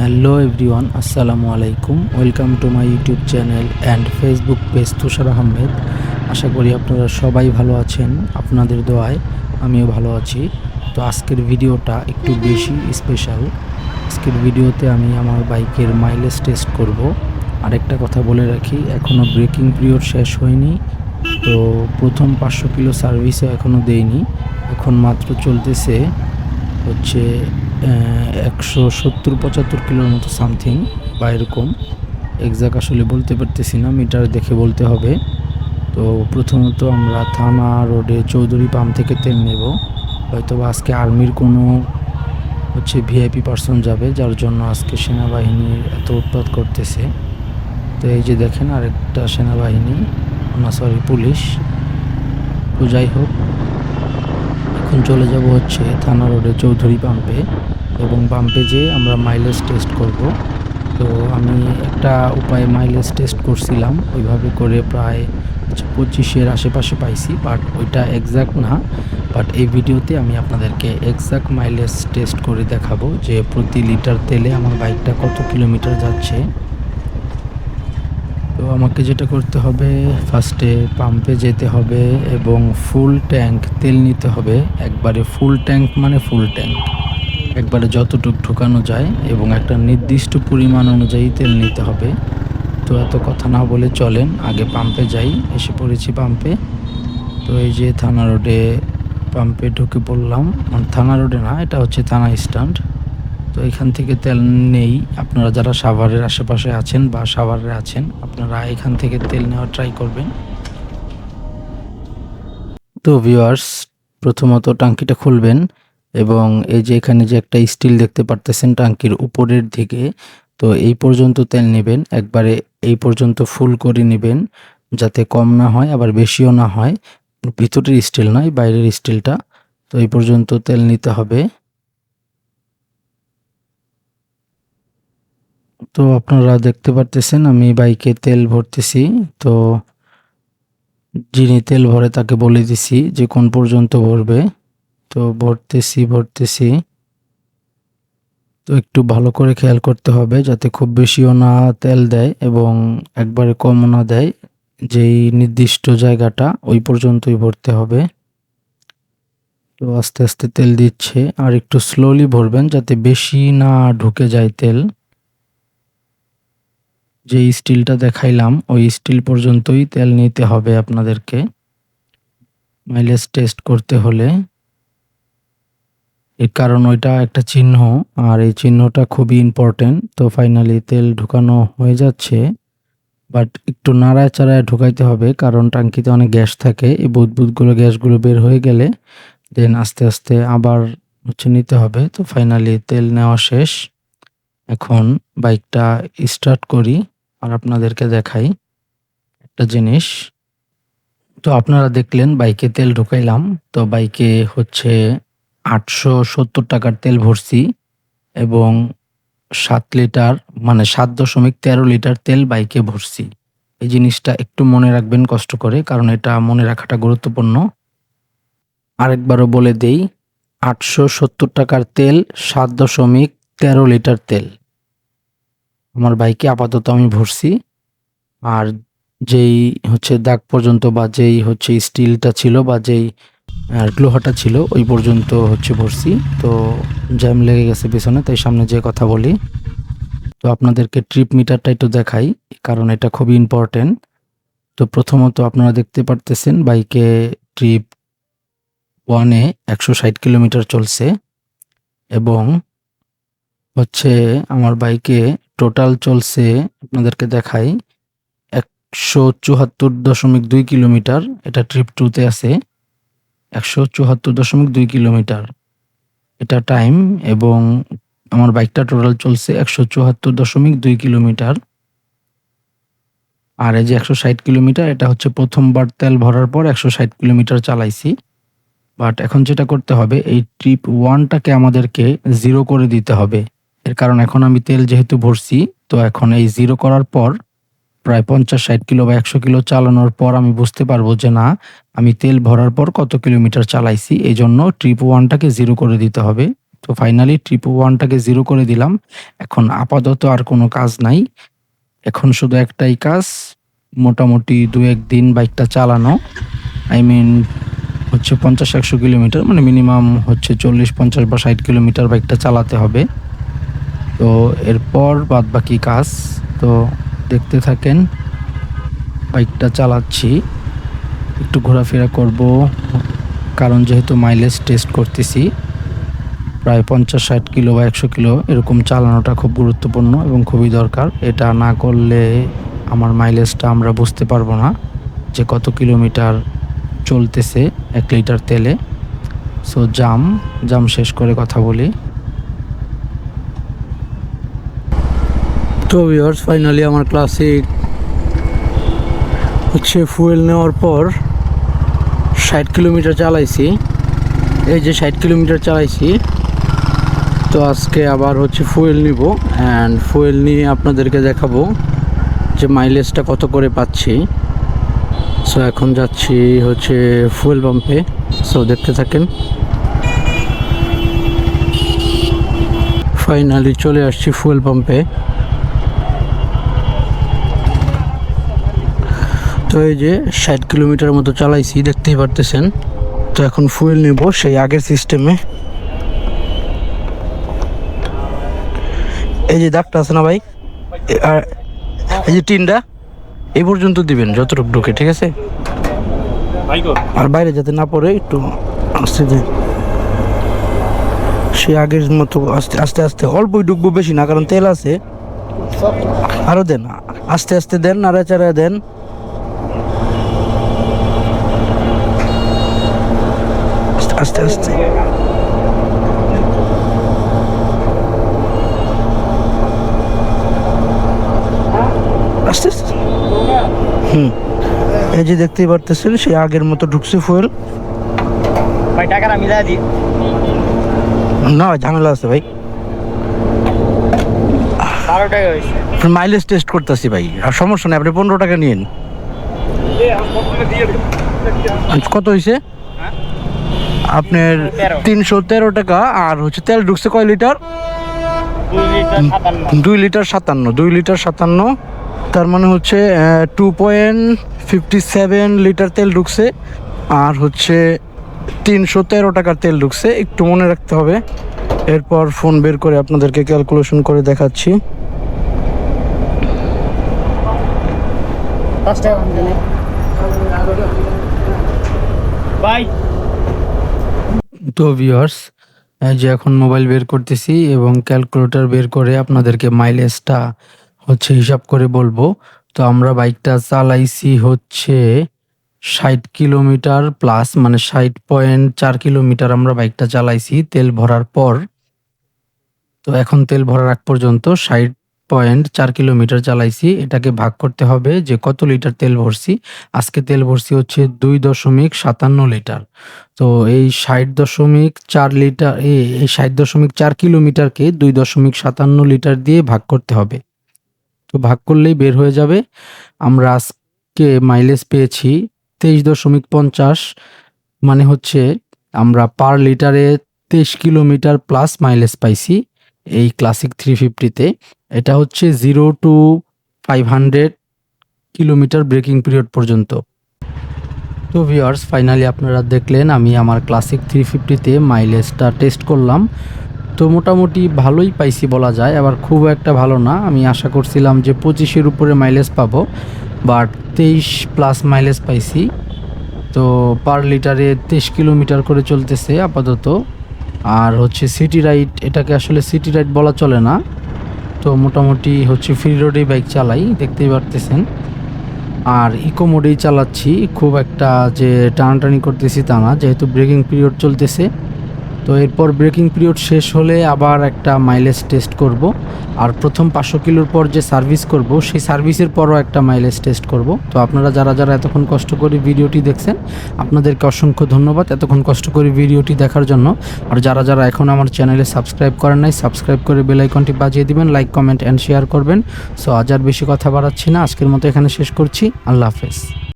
Hello everyone, আসসালামু আলাইকুম। Welcome to my YouTube channel and Facebook page Tushar Ahmed. আশা করি আপনারা সবাই ভালো আছেন, আপনাদের দোয়ায় আমিও ভালো আছি। তো আজকের ভিডিওটা একটু বেশি স্পেশাল আজকের ভিডিওতে আমি আমার বাইকের মাইলেজ টেস্ট করব। আরেকটা কথা বলে রাখি এখনও ব্রেকিং পিরিয়ড শেষ হয়নি। তো প্রথম পাঁচশো কিলো সার্ভিসও এখনও দেইনি এখন মাত্র চলতেছে হচ্ছে একশো সত্তর পঁচাত্তর কিলোর মতো সামথিং বা এরকম। এক্সাক্ট আসলে বলতে পারতেছি না মিটার দেখে বলতে হবে। তো প্রথমত আমরা থানা রোডে চৌধুরী পাম্প থেকে তেল নেব। হয়তো বা আজকে আর্মির কোনো হচ্ছে ভিআইপি পার্সন যাবে, যার জন্য আজকে সেনাবাহিনী এত উৎপাত করতেছে। তো এই যে দেখেন আরেকটা সেনাবাহিনী, না সরি পুলিশ। তো যাই হোক এখন চলে যাব হচ্ছে থানা রোডে চৌধুরী পাম্পে এবং পাম্পে যেয়ে আমরা মাইলেজ টেস্ট করব। তো আমি একটা উপায়ে মাইলেজ টেস্ট করছিলাম, ওইভাবে করে প্রায় পঁচিশের আশেপাশে পাইছি বাট ওইটা এক্স্যাক্ট না। বাট এই ভিডিওতে আমি আপনাদেরকে এক্স্যাক্ট মাইলেজ টেস্ট করে দেখাবো যে প্রতি লিটার তেলে আমার বাইকটা কত কিলোমিটার যাচ্ছে। তো আমাকে যেটা করতে হবে ফার্স্টে পাম্পে যেতে হবে এবং ফুল ট্যাঙ্ক তেল নিতে হবে। একবারে ফুল ট্যাঙ্ক মানে ফুল ট্যাঙ্ক একবারে যতটুক ঢুকানো যায় এবং একটা নির্দিষ্ট পরিমাণ অনুযায়ী তেল নিতে হবে। তো এত কথা না বলে চলেন, আগে পাম্পে যাই, এসে পড়েছি পাম্পে তো এই যে থানা রোডে পাম্পে ঢুকে পড়লাম। মানে থানা রোডে না, এটা হচ্ছে থানা স্ট্যান্ড তো এখান থেকে তেল নেই। আপনারা যারা সাভারের আশেপাশে আছেন বা সাভারে আছেন, আপনারা এখান থেকে তেল নেওয়ার ট্রাই করবেন। তো ভিউয়ার্স প্রথমত টাঙ্কিটা খুলবেন এবং এই যে এখানে যে একটা স্টিল দেখতে পারতেছেন টাঙ্কির উপরের দিকে, তো এই পর্যন্ত তেল নেবেন। একবারে এই পর্যন্ত ফুল করে নেবেন যাতে কম না হয়, আবার বেশিও না হয়। ভিতরের স্টিল নয়, বাইরের স্টিলটা তো এই পর্যন্ত তেল নিতে হবে। তো আপনারা দেখতে পারতেছেন, আমি বাইকে তেল ভরতেছি। তো যিনি তেল ভরে তাকে বলে দিছি যে কোন পর্যন্ত ভরবে। তো ভরতেছি ভরতেছি। তো একটু ভালো করে খেয়াল করতে হবে যাতে খুব বেশিও না তেল দেয় এবং একবারে কমও না দেয়। যেই নির্দিষ্ট জায়গাটা ওই পর্যন্তই ভরতে হবে। তো আস্তে আস্তে তেল দিচ্ছে। আর একটু স্লোলি ভরবেন যাতে বেশি না ঢুকে যায় তেল। যে স্টিলটা দেখাইলাম, ওই স্টিল পর্যন্তই তেল নিতে হবে আপনাদেরকে। মাইলেজ টেস্ট করতে হলে। এর কারণ ওইটা একটা চিহ্ন, আর এই চিহ্নটা খুবই ইম্পর্টেন্ট তো ফাইনালি তেল ঢুকানো হয়ে যাচ্ছে বাট একটু নাড়ায় চাড়ায় ঢুকাইতে হবে, কারণ টাঙ্কিতে অনেক গ্যাস থাকে। এই বুদবুদগুলো, গ্যাসগুলো বের হয়ে গেলে দেন আস্তে আস্তে আবার হচ্ছে নিতে হবে। তো ফাইনালি তেল নেওয়া শেষ। এখন বাইকটা স্টার্ট করি। আর আপনাদেরকে দেখাই একটা জিনিস। তো আপনারা দেখলেন বাইকে তেল ঢুকাইলাম। তো বাইকে হচ্ছে আটশো সত্তর টাকার তেল ভরছি এবং সাত লিটার মানে সাত দশমিক তেরো লিটার তেল বাইকে ভরছি। এই জিনিসটা একটু মনে রাখবেন কষ্ট করে, কারণ এটা মনে রাখাটা গুরুত্বপূর্ণ। আরেকবারও বলে দেই, আটশো সত্তর টাকার তেল সাত দশমিক তেরো লিটার তেল। আমার বাইকে আপাতত আমি ভরছি। আর যেই হচ্ছে দাগ পর্যন্ত বা যেই হচ্ছে স্টিলটা ছিল বা যেই, আর গ্লোহাটা ছিল, ওই পর্যন্ত হচ্ছে ভরছি। তো জ্যাম লেগে গেছে পেছনে, তাই সামনে যে কথা বলি। তো আপনাদেরকে ট্রিপ মিটারটা একটু দেখাই, কারণ এটা খুবই ইম্পর্টেন্ট তো প্রথমত আপনারা দেখতে পারতেছেন বাইকে ট্রিপ ওয়ানে একশো ষাট কিলোমিটার চলছে। এবং হচ্ছে আমার বাইকে টোটাল চলছে আপনাদেরকে দেখাই একশো চুহাত্তর দশমিক দুই কিলোমিটার। এটা ট্রিপ টুতে আছে। একশো চুয়াত্তর দশমিক দুই কিলোমিটার। এটা টাইম এবং আমার বাইকটা টোটাল চলছে একশো চুয়াত্তর দশমিক দুই কিলোমিটার। আর এই যে একশো ষাট কিলোমিটার, এটা হচ্ছে প্রথমবার তেল ভরার পর একশো ষাট কিলোমিটার চালাইছি। বাট এখন যেটা করতে হবে, এই ট্রিপ ওয়ানটাকে আমাদেরকে জিরো করে দিতে হবে। এর কারণ এখন আমি তেল যেহেতু ভরছি, তো এখন এই জিরো করার পর প্রায় পঞ্চাশ, ষাট কিলো বা একশো কিলো চালানোর পর আমি বুঝতে পারব যে না, আমি তেল ভরার পর কত কিলোমিটার চালাইছি এই জন্য ট্রিপ ওয়ানটাকে জিরো করে দিতে হবে। তো ফাইনালি ট্রিপ ওয়ানটাকে জিরো করে দিলাম। এখন আপাতত আর কোনো কাজ নাই। এখন শুধু একটাই কাজ, মোটামুটি দু একদিন বাইকটা চালানো। আই মিন হচ্ছে পঞ্চাশ, একশো কিলোমিটার মানে মিনিমাম হচ্ছে চল্লিশ, পঞ্চাশ বা ষাট কিলোমিটার বাইকটা চালাতে হবে। তো এরপর বাদ বাকি কাজ। তো দেখতে থাকেন, বাইকটা চালাচ্ছি। একটু ঘোরাফেরা করব, কারণ যেহেতু মাইলেজ টেস্ট করতেছি, প্রায় পঞ্চাশ, ষাট কিলো বা একশো কিলো এরকম চালানোটা খুব গুরুত্বপূর্ণ এবং খুবই দরকার। এটা না করলে আমার মাইলেজটা আমরা বুঝতে পারব না যে কত কিলোমিটার চলতেছে এক লিটার তেলে। সো জাম জাম শেষ করে কথা বলি। তো ভিউয়ার্স ফাইনালি আমার ক্লাসিক হচ্ছে ফুয়েল নেওয়ার পর ষাট কিলোমিটার চালাইছি। এই যে ষাট কিলোমিটার চালাইছি, তো আজকে আবার হচ্ছে ফুয়েল নিব অ্যান্ড ফুয়েল নিয়ে আপনাদেরকে দেখাবো যে মাইলেজটা কত করে পাচ্ছি। সো এখন যাচ্ছি হচ্ছে ফুয়েল পাম্পে সো দেখতে থাকেন। ফাইনালি চলে আসছি ফুয়েল পাম্পে তো এই যে ষাট কিলোমিটার মতো চালাইছি, দেখতেই পারতেছেন। তো এখন ফুয়েল নেব সেই আগের সিস্টেমে এই যে দাগটা আছে না ভাই? আর এই যে টিনটা এই পর্যন্ত দিবেন যতটুকু ঢুকে, ঠিক আছে? আর বাইরে যাতে না পড়ে, একটু আস্তে দেন সে আগের মতো আস্তে আস্তে আস্তে। অল্পই ঢুকবো বেশি না, কারণ তেল আছে। আরও দেন, আস্তে আস্তে দেন, নাড়াচাড়া দেন। আস্তে আস্তে। আস্তে আস্তে। হুম। এই যে দেখতেই পারতেছেন সে আগের মতো ঢুকছে ফুয়েল। ভাই টাকাটা মিলাই দিই না ঝামেলা আছে ভাই। বারো টাকা হয়েছে। মাইলেজ টেস্ট করতেছি ভাই। আর সমস্যা নেই আপনি পনেরো টাকা নিন কত হয়েছে? আপনার তিনশো তেরো টাকা আর হচ্ছে তেল ঢুকছে কয় লিটার? দুই লিটার সাতান্ন দুই লিটার সাতান্ন। তার মানে হচ্ছে two point fifty seven litre তেল ঢুকছে আর হচ্ছে তিনশো তেরো টাকার তেল ঢুকছে। একটু মনে রাখতে হবে। এরপর ফোন বের করে আপনাদেরকে ক্যালকুলেশন করে দেখাচ্ছি। ভাই তো ভিউয়ার্স যে এখন মোবাইল বের করতেছি এবং ক্যালকুলেটর বের করে আপনাদেরকে মাইলেজটা হচ্ছে হিসাব করে বলব। তো আমরা বাইকটা চালাইছি হচ্ছে ষাট কিলোমিটার প্লাস মানে ষাট পয়েন্ট চার কিলোমিটার আমরা বাইকটা চালাইছি, তেল ভরার পর। তো এখন তেল ভরার আগ পর্যন্ত ষাট পয়েন্ট চার কিলোমিটার চালাইছি, এটাকে ভাগ করতে হবে যে কত লিটার তেল ভরছি। আজকে তেল ভরছি হচ্ছে দুই দশমিক সাতান্ন লিটার তো এই ষাট দশমিক চার লিটার এই ষাট দশমিক চার কিলোমিটারকে দুই দশমিক সাতান্ন লিটার দিয়ে ভাগ করতে হবে। তো ভাগ করলেই বের হয়ে যাবে। আমরা আজকে মাইলেজ পেয়েছি তেইশ দশমিক পঞ্চাশ মানে হচ্ছে আমরা পার লিটারে তেইশ কিলোমিটার প্লাস মাইলেজ পাইছি এই ক্লাসিক থ্রি ফিফটিতে এটা হচ্ছে zero to five hundred kilometre breaking period পর্যন্ত। তো ভিউয়ার্স ফাইনালি আপনারা দেখলেন, আমি আমার ক্লাসিক থ্রি ফিফটিতে মাইলেজটা টেস্ট করলাম। তো মোটামুটি ভালোই পাইছি বলা যায় আবার খুব একটা ভালো না। আমি আশা করছিলাম যে পঁচিশের উপরে মাইলেজ পাবো বাট তেইশ প্লাস মাইলেজ পাইছি। তো পার লিটারে তেইশ কিলোমিটার করে চলতেছে আপাতত। আর হচ্ছে সিটি রাইড এটাকে আসলে সিটি রাইড বলা চলে না। তো মোটামুটি হচ্ছে ফ্রি রোডেই বাইক চালাই, দেখতেই পারতেছেন। আর ইকো মোডেই চালাচ্ছি। খুব একটা যে টানাটানি করতেছি তা না, যেহেতু ব্রেকিং পিরিয়ড চলতেছে। তো এরপর ব্রেকিং পিরিয়ড শেষ হলে আবার একটা মাইলেজ টেস্ট করব। আর প্রথম পাঁচশো কিলোর পর যে সার্ভিস করব, সেই সার্ভিসের পরও একটা মাইলেজ টেস্ট করব। তো আপনারা যারা যারা এতক্ষণ কষ্ট করে ভিডিওটি দেখছেন, আপনাদেরকে অসংখ্য ধন্যবাদ এতক্ষণ কষ্ট করে ভিডিওটি দেখার জন্য। আর যারা যারা এখন আমার চ্যানেলে সাবস্ক্রাইব করেন নাই সাবস্ক্রাইব করে বেল আইকনটি বাজিয়ে দিবেন লাইক কমেন্ট অ্যান্ড শেয়ার করবেন। সো আজ আর বেশি কথা বাড়াচ্ছি না, আজকের মতো এখানে শেষ করছি। আল্লাহ হাফেজ।